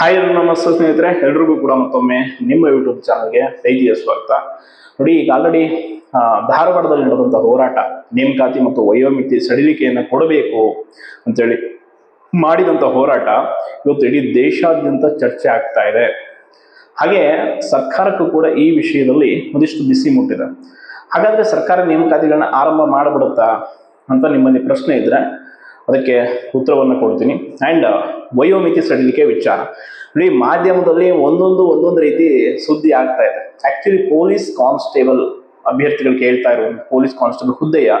Hi ನಮಸ್ತೆ ಸ್ನೇಹಿತರೆ. ಎಲ್ರಿಗೂ ಕೂಡ ಮತ್ತೊಮ್ಮೆ ನಿಮ್ಮ ಯೂಟ್ಯೂಬ್ ಚಾನಲ್ಗೆ ಪ್ರೀತಿಯ ಸ್ವಾಗತ. ನೋಡಿ, ಈಗ ಆಲ್ರೆಡಿ ಧಾರವಾಡದಲ್ಲಿ ನಡೆದಂಥ ಹೋರಾಟ, ನೇಮಕಾತಿ ಮತ್ತು ವಯೋಮಿತಿ ಸಡಿಲಿಕೆಯನ್ನು ಕೊಡಬೇಕು ಅಂತೇಳಿ ಮಾಡಿದಂಥ ಹೋರಾಟ ಇವತ್ತು ಇಡೀ ದೇಶಾದ್ಯಂತ ಚರ್ಚೆ ಆಗ್ತಾ ಇದೆ. ಹಾಗೆ ಸರ್ಕಾರಕ್ಕೂ ಕೂಡ ಈ ವಿಷಯದಲ್ಲಿ ಒಂದಿಷ್ಟು ಬಿಸಿ ಮುಟ್ಟಿದೆ. ಹಾಗಾದ್ರೆ ಸರ್ಕಾರ ನೇಮಕಾತಿಗಳನ್ನ ಆರಂಭ ಮಾಡಿಬಿಡುತ್ತಾ ಅಂತ ನಿಮ್ಮಲ್ಲಿ ಪ್ರಶ್ನೆ ಇದ್ರೆ ಅದಕ್ಕೆ ಉತ್ತರವನ್ನು ಕೊಡ್ತೀನಿ. ಆ್ಯಂಡ್ ವಯೋಮಿತಿ ಸಡಿಲಿಕೆ ವಿಚಾರ. ನೋಡಿ, ಮಾಧ್ಯಮದಲ್ಲಿ ಒಂದೊಂದು ಒಂದೊಂದು ರೀತಿ ಸುದ್ದಿ ಆಗ್ತಾ ಇದೆ. ಆ್ಯಕ್ಚುಲಿ ಪೊಲೀಸ್ ಕಾನ್ಸ್ಟೇಬಲ್ ಅಭ್ಯರ್ಥಿಗಳು ಕೇಳ್ತಾ ಇರುವಂಥ ಪೊಲೀಸ್ ಕಾನ್ಸ್ಟೇಬಲ್ ಹುದ್ದೆಯ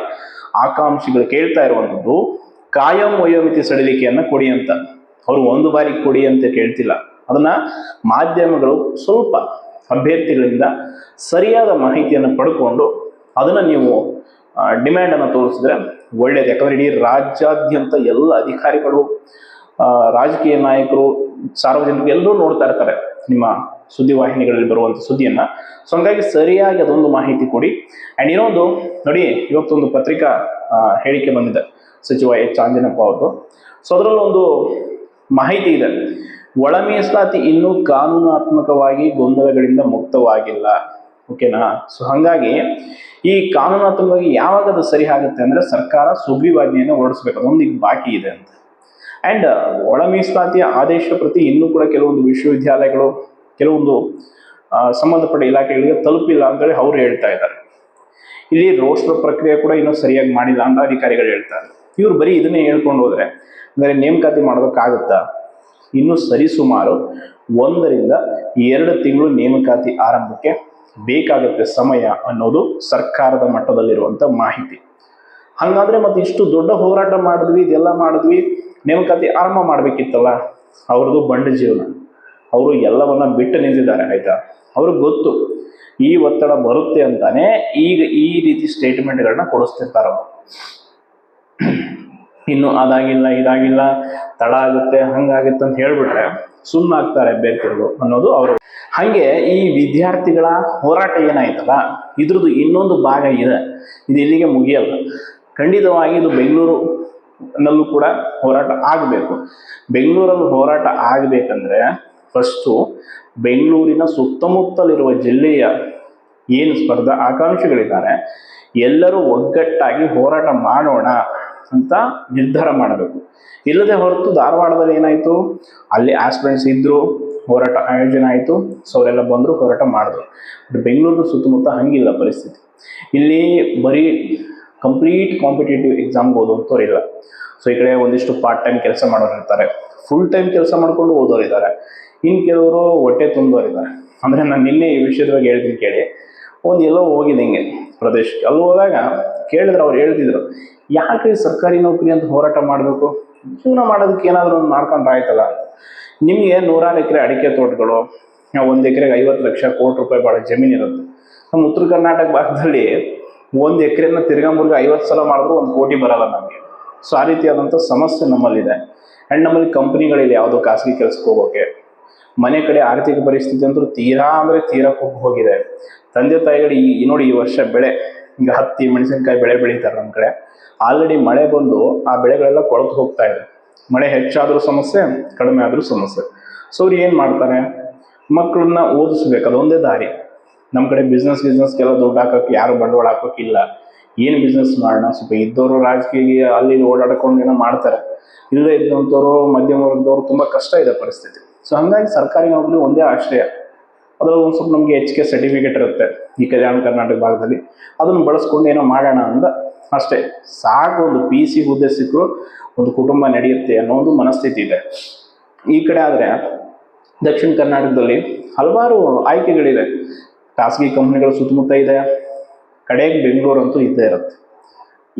ಆಕಾಂಕ್ಷಿಗಳು ಕೇಳ್ತಾ ಇರುವಂಥದ್ದು, ಕಾಯಂ ವಯೋಮಿತಿ ಸಡಿಲಿಕೆಯನ್ನು ಕೊಡಿ ಅಂತ. ಅವರು ಒಂದು ಬಾರಿ ಕೊಡಿ ಅಂತ ಕೇಳ್ತಿಲ್ಲ. ಅದನ್ನು ಮಾಧ್ಯಮಗಳು ಸ್ವಲ್ಪ ಅಭ್ಯರ್ಥಿಗಳಿಂದ ಸರಿಯಾದ ಮಾಹಿತಿಯನ್ನು ಪಡ್ಕೊಂಡು ಅದನ್ನು ನೀವು ಡಿಮ್ಯಾಂಡನ್ನು ತೋರಿಸಿದ್ರೆ ಒಳ್ಳೇದು. ಯಾಕಂದ್ರೆ ಇಡೀ ರಾಜ್ಯಾದ್ಯಂತ ಎಲ್ಲ ಅಧಿಕಾರಿಗಳು ರಾಜಕೀಯ ನಾಯಕರು, ಸಾರ್ವಜನಿಕರು ಎಲ್ಲರೂ ನೋಡ್ತಾ ಇರ್ತಾರೆ ನಿಮ್ಮ ಸುದ್ದಿವಾಹಿನಿಗಳಲ್ಲಿ ಬರುವಂತ ಸುದ್ದಿಯನ್ನ. ಸೊ ಹಂಗಾಗಿ ಸರಿಯಾಗಿ ಅದೊಂದು ಮಾಹಿತಿ ಕೊಡಿ. ಅಂಡ್ ಇನ್ನೊಂದು, ನೋಡಿ, ಇವತ್ತೊಂದು ಪತ್ರಿಕಾ ಹೇಳಿಕೆ ಬಂದಿದೆ ಸಚಿವ ಎಚ್. ಆಂಜನಪ್ಪ ಅವರು ಸೊ ಅದರಲ್ಲಿ ಒಂದು ಮಾಹಿತಿ ಇದೆ. ಒಳ ಮೀಸಲಾತಿ ಇನ್ನೂ ಕಾನೂನಾತ್ಮಕವಾಗಿ ಗೊಂದಲಗಳಿಂದ ಮುಕ್ತವಾಗಿಲ್ಲ. ಓಕೆನಾ? ಸೊ ಹಂಗಾಗಿ ಈ ಕಾನೂನಾತ್ಮಕವಾಗಿ ಯಾವಾಗ ಅದು ಸರಿ ಆಗುತ್ತೆ ಅಂದ್ರೆ ಸರ್ಕಾರ ಸುಗ್ರೀವಾಜ್ಞೆಯನ್ನು ಹೊರಡಿಸ್ಬೇಕು. ಅದೊಂದು ಈಗ ಬಾಕಿ ಇದೆ ಅಂತ. ಅಂಡ್ ಒಳ ಮೀಸಲಾತಿಯ ಆದೇಶ ಪ್ರತಿ ಇನ್ನೂ ಕೂಡ ಕೆಲವೊಂದು ವಿಶ್ವವಿದ್ಯಾಲಯಗಳು, ಕೆಲವೊಂದು ಸಂಬಂಧಪಟ್ಟ ಇಲಾಖೆಗಳಿಗೆ ತಲುಪಿಲ್ಲ ಅಂತೇಳಿ ಅವ್ರು ಹೇಳ್ತಾ ಇದ್ದಾರೆ. ಇಲ್ಲಿ ರೋಸ್ಟರ್ ಪ್ರಕ್ರಿಯೆ ಕೂಡ ಇನ್ನೂ ಸರಿಯಾಗಿ ಮಾಡಿಲ್ಲ ಅಂತ ಅಧಿಕಾರಿಗಳು ಹೇಳ್ತಾರೆ. ಇವ್ರು ಬರೀ ಇದನ್ನೇ ಹೇಳ್ಕೊಂಡು ಹೋದ್ರೆ ಅಂದರೆ ನೇಮಕಾತಿ ಮಾಡೋದಕ್ಕಾಗುತ್ತಾ? ಇನ್ನು ಸರಿಸುಮಾರು ಒಂದರಿಂದ ಎರಡು ತಿಂಗಳು ನೇಮಕಾತಿ ಆರಂಭಕ್ಕೆ ಬೇಕಾಗುತ್ತೆ ಸಮಯ ಅನ್ನೋದು ಸರ್ಕಾರದ ಮಟ್ಟದಲ್ಲಿರುವಂಥ ಮಾಹಿತಿ. ಹಂಗಾದ್ರೆ ಮತ್ತೆ ಇಷ್ಟು ದೊಡ್ಡ ಹೋರಾಟ ಮಾಡಿದ್ವಿ, ಇದೆಲ್ಲ ಮಾಡಿದ್ವಿ ನೇಮಕಾತಿ ಆರಂಭ ಮಾಡಬೇಕಿತ್ತಲ್ಲ? ಅವ್ರದ್ದು ಬಂಡ ಜೀವನ. ಅವರು ಎಲ್ಲವನ್ನ ಬಿಟ್ಟು ನಿಂತಿದ್ದಾರೆ, ಆಯ್ತಾ? ಅವ್ರಿಗೆ ಗೊತ್ತು, ಈ ಒತ್ತಡ ಬರುತ್ತೆ ಅಂತಾನೆ ಈಗ ಈ ರೀತಿ ಸ್ಟೇಟ್ಮೆಂಟ್ಗಳನ್ನ ಕೊಡಿಸ್ತಿರ್ತಾರೆ ಇನ್ನು ಅದಾಗಿಲ್ಲ, ಇದಾಗಿಲ್ಲ, ತಡ ಆಗುತ್ತೆ, ಹಂಗಾಗುತ್ತೆ ಅಂತ ಹೇಳ್ಬಿಟ್ರೆ ಸುಮ್ಮನಾಗ್ತಾರೆ ಅಭ್ಯರ್ಥಿಗಳು ಅನ್ನೋದು ಅವರು. ಹಾಗೆ ಈ ವಿದ್ಯಾರ್ಥಿಗಳ ಹೋರಾಟ ಏನಾಯ್ತಲ್ಲ, ಇದ್ರದ್ದು ಇನ್ನೊಂದು ಭಾಗ ಇದೆ. ಇದು ಇಲ್ಲಿಗೆ ಮುಗಿಯಲ್ಲ ಖಂಡಿತವಾಗಿ ಇದು ಬೆಂಗಳೂರು ನಲ್ಲೂ ಕೂಡ ಹೋರಾಟ ಆಗಬೇಕು. ಬೆಂಗಳೂರಲ್ಲಿ ಹೋರಾಟ ಆಗಬೇಕಂದ್ರೆ ಫಸ್ಟು ಬೆಂಗಳೂರಿನ ಸುತ್ತಮುತ್ತಲಿರುವ ಜಿಲ್ಲೆಯ ಏನು ಸ್ಪರ್ಧಾ ಆಕಾಂಕ್ಷಿಗಳಿದ್ದಾರೆ, ಎಲ್ಲರೂ ಒಗ್ಗಟ್ಟಾಗಿ ಹೋರಾಟ ಮಾಡೋಣ. ಅಂತ ನಿರ್ಧಾರ ಮಾಡಬೇಕು. ಇಲ್ಲದೆ ಹೊರತು ಧಾರವಾಡದಲ್ಲಿ ಏನಾಯಿತು? ಅಲ್ಲಿ ಆಸ್ಪಿರೆಂಟ್ಸ್ ಇದ್ದರು ಹೋರಾಟ ಆಯೋಜನೆ ಆಯಿತು ಸೊ ಅವರೆಲ್ಲ ಬಂದರು, ಹೋರಾಟ ಮಾಡಿದ್ರು. ಬಟ್ ಬೆಂಗಳೂರು ಸುತ್ತಮುತ್ತ ಹಂಗಿಲ್ಲ ಪರಿಸ್ಥಿತಿ. ಇಲ್ಲಿ ಬರೀ ಕಂಪ್ಲೀಟ್ ಕಾಂಪಿಟೇಟಿವ್ ಎಕ್ಸಾಮ್ಗೆ ಓದುವಂಥವ್ರು ಇಲ್ಲ. ಸೊ ಈ ಕಡೆ ಒಂದಿಷ್ಟು ಪಾರ್ಟ್ ಟೈಮ್ ಕೆಲಸ ಮಾಡೋರು ಇರ್ತಾರೆ. ಫುಲ್ ಟೈಮ್ ಕೆಲಸ ಮಾಡ್ಕೊಂಡು ಓದೋರು ಇದ್ದಾರೆ. ಇನ್ನು ಕೆಲವರು ಹೊಟ್ಟೆ ತುಂಬೋರು ಇದ್ದಾರೆ. ಅಂದರೆ ನಾನು ನಿನ್ನೆ ಈ ವಿಷಯದ ಬಗ್ಗೆ ಹೇಳ್ತೀನಿ ಕೇಳಿ. ಒಂದು ಎಲ್ಲೋ ಹೋಗಿದೆ ಹಿಂಗೆ ಪ್ರದೇಶಕ್ಕೆ. ಅಲ್ಲಿ ಹೋದಾಗ ಕೇಳಿದ್ರೆ ಅವ್ರು ಹೇಳ್ತಿದ್ರು ಯಾಕೆ ಸರ್ಕಾರಿ ನೌಕರಿ ಅಂತ ಹೋರಾಟ ಮಾಡಬೇಕು? ಜೀವನ ಮಾಡೋದಕ್ಕೆ ಏನಾದರೂ ಒಂದು ಮಾಡ್ಕೊಂಡ್ರೆ ಆಯ್ತಲ್ಲ? ನಿಮಗೆ ನೂರಾರು ಎಕರೆ ಅಡಿಕೆ ತೋಟಗಳು ಒಂದು ಎಕರೆಗೆ ಐವತ್ತು ಲಕ್ಷ ಕೋಟಿ ರೂಪಾಯಿ ಭಾಳ ಜಮೀನು ಇರುತ್ತೆ. ನಮ್ಮ ಉತ್ತರ ಕರ್ನಾಟಕ ಭಾಗದಲ್ಲಿ ಒಂದು ಎಕರೆನ ತಿರ್ಗಾಮುರ್ಗ ಐವತ್ತು ಸಲ ಮಾಡಿದ್ರು ಒಂದು ಕೋಟಿ ಬರಲ್ಲ ನಮಗೆ. ಸೊ ಆ ರೀತಿಯಾದಂಥ ಸಮಸ್ಯೆ ನಮ್ಮಲ್ಲಿದೆ. ಆ್ಯಂಡ್ ನಮ್ಮಲ್ಲಿ ಕಂಪ್ನಿಗಳಿಲ್ಲ ಯಾವುದೋ ಖಾಸಗಿ ಕೆಲಸಕ್ಕೆ ಹೋಗೋಕೆ. ಮನೆ ಕಡೆ ಆರ್ಥಿಕ ಪರಿಸ್ಥಿತಿ ಅಂತೂ ತೀರಾ ಅಂದರೆ ತೀರಾ ಹೋಗಿದೆ. ತಂದೆ ತಾಯಿಗಳು ಈ ನೋಡಿ ಈ ವರ್ಷ ಬೆಳೆ ಈಗ ಹತ್ತಿ, ಮೆಣಸಿನಕಾಯಿ ಬೆಳೆ ಬೆಳೀತಾರೆ ನಮ್ಮ ಕಡೆ. ಆಲ್ರೆಡಿ ಮಳೆ ಬಂದು ಆ ಬೆಳೆಗಳೆಲ್ಲ ಕೊಳತು ಹೋಗ್ತಾ ಇದೆ. ಮಳೆ ಹೆಚ್ಚಾದರೂ ಸಮಸ್ಯೆ, ಕಡಿಮೆ ಆದರೂ ಸಮಸ್ಯೆ. ಸೊ ಅವ್ರು ಏನು ಮಾಡ್ತಾರೆ? ಮಕ್ಕಳನ್ನ ಓದಿಸ್ಬೇಕು. ಅದೊಂದೇ ದಾರಿ. ನಮ್ಮ ಕಡೆ ಬಿಸ್ನೆಸ್ ಗಿಸ್ನೆಸ್ಗೆಲ್ಲ ದುಡ್ಡು ಹಾಕೋಕೆ ಯಾರು ಬಂಡವಾಳ ಹಾಕೋಕ್ಕಿಲ್ಲ ಏನು ಬಿಸ್ನೆಸ್ ಮಾಡೋಣ? ಸ್ವಲ್ಪ ಇದ್ದವರು ರಾಜಕೀಯ ಅಲ್ಲಿ ಓಡಾಡ್ಕೊಂಡು ಏನೋ ಮಾಡ್ತಾರೆ. ಇಲ್ಲದೆ ಇದ್ದಂಥವ್ರು, ಮಧ್ಯಮ ವರ್ಗದವ್ರು ತುಂಬ ಕಷ್ಟ ಇದೆ ಪರಿಸ್ಥಿತಿ. ಸೊ ಹಂಗಾಗಿ ಸರ್ಕಾರಿ ನೌಕರಿ ಒಂದೇ ಆಶ್ರಯ. ಅದರಲ್ಲಿ ಒಂದು ಸ್ವಲ್ಪ ನಮಗೆ ಎಚ್ ಕೆ ಸರ್ಟಿಫಿಕೇಟ್ ಇರುತ್ತೆ. ಈ ಕಲ್ಯಾಣ ಕರ್ನಾಟಕ ಭಾಗದಲ್ಲಿ. ಅದನ್ನು ಬಳಸ್ಕೊಂಡು ಏನೋ ಮಾಡೋಣ ಅಂತ ಅಷ್ಟೇ. ಸಾಕು, ಒಂದು ಪಿ ಸಿ ಹುದ್ದೆ ಸಿಕ್ಕರು ಒಂದು ಕುಟುಂಬ ನಡೆಯುತ್ತೆ ಅನ್ನೋ ಒಂದು ಮನಸ್ಥಿತಿ ಇದೆ. ಈ ಕಡೆ ಆದರೆ ದಕ್ಷಿಣ ಕರ್ನಾಟಕದಲ್ಲಿ ಹಲವಾರು ಆಯ್ಕೆಗಳಿದೆ ಖಾಸಗಿ ಕಂಪ್ನಿಗಳು ಸುತ್ತಮುತ್ತ ಇದೆ. ಕಡೆಗೆ ಬೆಂಗಳೂರು ಅಂತೂ ಇದ್ದೇ ಇರುತ್ತೆ.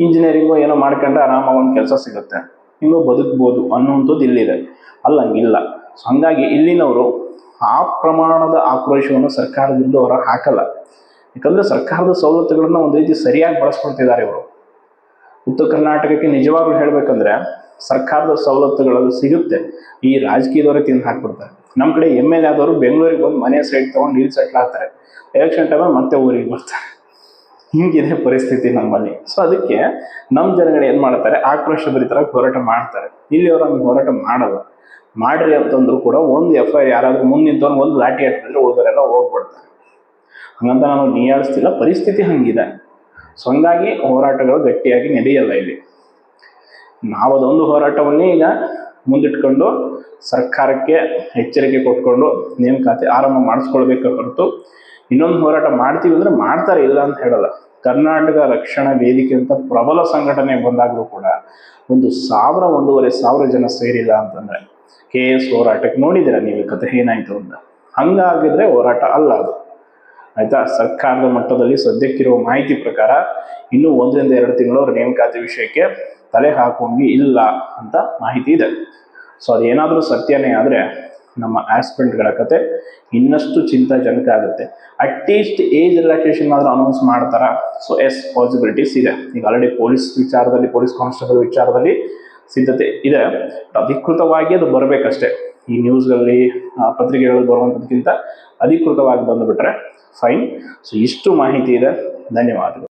ಇಂಜಿನಿಯರಿಂಗು ಏನೋ ಮಾಡ್ಕೊಂಡ್ರೆ ಆರಾಮಾಗಿ ಒಂದು ಕೆಲಸ ಸಿಗುತ್ತೆ. ಇನ್ನೂ ಬದುಕ್ಬೋದು ಅನ್ನುವಂಥದ್ದು ಇಲ್ಲಿದೆ. ಅಲ್ಲಂಗಿಲ್ಲ. ಸೊ ಹಂಗಾಗಿ ಇಲ್ಲಿನವರು ಆ ಪ್ರಮಾಣದ ಆಕ್ರೋಶವನ್ನು ಸರ್ಕಾರದಿಂದ ಹೊರ ಹಾಕಲ್ಲ ಯಾಕಂದರೆ ಸರ್ಕಾರದ ಸವಲತ್ತುಗಳನ್ನು ಒಂದು ರೀತಿ ಸರಿಯಾಗಿ ಬಳಸ್ಕೊಳ್ತಿದ್ದಾರೆ ಇವರು. ಉತ್ತರ ಕರ್ನಾಟಕಕ್ಕೆ ನಿಜವಾಗ್ಲೂ ಹೇಳಬೇಕಂದ್ರೆ ಸರ್ಕಾರದ ಸವಲತ್ತುಗಳಲ್ಲಿ ಸಿಗುತ್ತೆ. ಈ ರಾಜಕೀಯದವರೇ ತಿಂದು ಹಾಕ್ಬಿಡ್ತಾರೆ. ನಮ್ಮ ಕಡೆ ಎಂ ಎಲ್ ಎ ಆದವರು ಬೆಂಗಳೂರಿಗೆ ಬಂದು ಮನೆ ಸೈಡ್ ತೊಗೊಂಡು ಇಲ್ಲಿ ಸೆಟ್ಲ್ ಆಗ್ತಾರೆ ಎಲೆಕ್ಷನ್ ಟೈಮಲ್ಲಿ ಮತ್ತೆ ಊರಿಗೆ ಬರ್ತಾರೆ. ಹಿಂಗಿದೆ ಪರಿಸ್ಥಿತಿ ನಮ್ಮಲ್ಲಿ. ಸೊ ಅದಕ್ಕೆ ನಮ್ಮ ಜನಗಳು ಏನು ಮಾಡ್ತಾರೆ? ಆಕ್ರೋಶ ಬರೀತರ ಹೋರಾಟ ಮಾಡ್ತಾರೆ. ಇಲ್ಲಿ ಅವ್ರು ಹಂಗೆ ಹೋರಾಟ ಮಾಡಲ್ಲ. ಮಾಡ್ರಿ ಅಂತಂದ್ರು ಕೂಡ ಒಂದು ಎಫ್ ಐ ಆರ್ ಯಾರಾದ್ರೂ ಮುಂದೆ ನಿಂತವ್ರು ಒಂದು ಲಾಠಿ ಹಾಕಿದ್ರೆ ಉಳಿದವರೆಲ್ಲ ಹೋಗ್ಬಿಡ್ತಾರೆ. ಹಂಗಂತ ನಾನು ನೀಯಾಡಿಸ್ತಿಲ್ಲ ಪರಿಸ್ಥಿತಿ ಹಂಗಿದೆ. ಸೊ ಹಂಗಾಗಿ ಹೋರಾಟಗಳು ಗಟ್ಟಿಯಾಗಿ ನಡೆಯಲ್ಲ ಇಲ್ಲಿ. ನಾವು ಅದೊಂದು ಹೋರಾಟವನ್ನೇ ಈಗ ಮುಂದಿಟ್ಕೊಂಡು ಸರ್ಕಾರಕ್ಕೆ ಎಚ್ಚರಿಕೆ ಕೊಟ್ಕೊಂಡು ನೇಮಕಾತಿ ಆರಂಭ ಮಾಡಿಸ್ಕೊಳ್ಬೇಕು ಹೊರತು ಇನ್ನೊಂದು ಹೋರಾಟ ಮಾಡ್ತೀವಿ ಅಂದ್ರೆ ಮಾಡ್ತಾರೆ, ಇಲ್ಲ ಅಂತ ಹೇಳಲ್ಲ. ಕರ್ನಾಟಕ ರಕ್ಷಣಾ ವೇದಿಕೆ ಅಂತ ಪ್ರಬಲ ಸಂಘಟನೆ ಬಂದಾಗಲೂ ಕೂಡ ಒಂದು ಸಾವಿರ, ಒಂದೂವರೆ ಸಾವಿರ ಜನ ಸೇರಿಲ್ಲ ಅಂತಂದ್ರೆ ಕೆ ಎಸ್ ಹೋರಾಟಕ್ಕೆ ನೋಡಿದ್ದೀರಾ ನೀವು ಕಥೆ ಏನಾಯ್ತು ಅಂತ? ಹಂಗಾಗಿದ್ರೆ ಹೋರಾಟ ಅಲ್ಲ ಅದು. ಆಯ್ತಾ? ಸರ್ಕಾರದ ಮಟ್ಟದಲ್ಲಿ ಸದ್ಯಕ್ಕಿರುವ ಮಾಹಿತಿ ಪ್ರಕಾರ ಇನ್ನೂ ಒಂದರಿಂದ ಎರಡು ತಿಂಗಳು ಅವ್ರ ನೇಮಕಾತಿ ವಿಷಯಕ್ಕೆ ತಲೆ ಹಾಕೊಂಡು ಇಲ್ಲ ಅಂತ ಮಾಹಿತಿ ಇದೆ. ಸೊ ಅದೇನಾದರೂ ಸತ್ಯನೇ ಆದರೆ ನಮ್ಮ ಆಸ್ಪಿರೆಂಟ್ಗಳ ಕತೆ ಇನ್ನಷ್ಟು ಚಿಂತಾಜನಕ ಆಗುತ್ತೆ. ಅಟ್ಲೀಸ್ಟ್ ಏಜ್ ರಿಲ್ಯಾಕ್ಸೇಷನ್ ಆದರೂ ಅನೌನ್ಸ್ ಮಾಡ್ತಾರ? ಸೊ ಎಸ್ ಪಾಸಿಬಿಲಿಟೀಸ್ ಇದೆ. ಈಗ ಆಲ್ರೆಡಿ ಪೊಲೀಸ್ ವಿಚಾರದಲ್ಲಿ ಪೊಲೀಸ್ ಕಾನ್ಸ್ಟೇಬಲ್ ವಿಚಾರದಲ್ಲಿ ಸಿದ್ಧತೆ ಇದೆ. ಅಧಿಕೃತವಾಗಿ ಅದು ಬರಬೇಕಷ್ಟೇ. ಈ ನ್ಯೂಸ್ಗಳಲ್ಲಿ ಪತ್ರಿಕೆಗಳಲ್ಲಿ ಬರುವಂಥದ್ಕಿಂತ ಅಧಿಕೃತವಾಗಿ ಬಂದುಬಿಟ್ರೆ ಫೈನ್ ಸೊ ಇಷ್ಟು ಮಾಹಿತಿ ಇದೆ. ಧನ್ಯವಾದಗಳು.